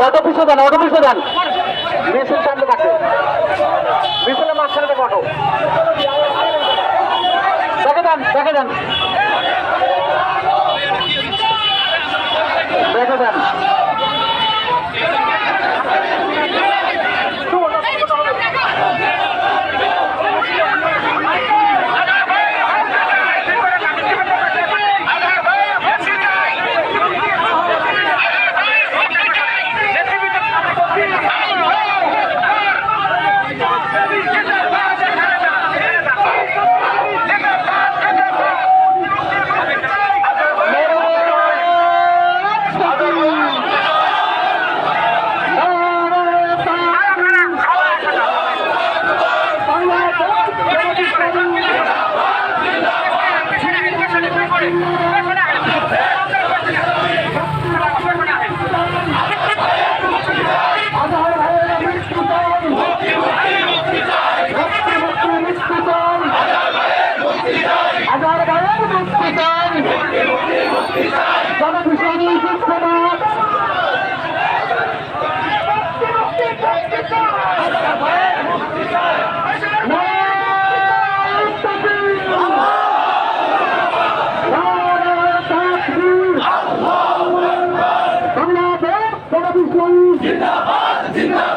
Auto পিছু দেন auto পিছু দেন মিছিল সামনে থাকে মিছিলের মাঝখানে থেকে অটো। দেখে দেন দেখে দেন হাজার ভাইয়ের মুক্তি চাই জনাব ইসলামী জিন্দাবাদ জিন্দাবাদ।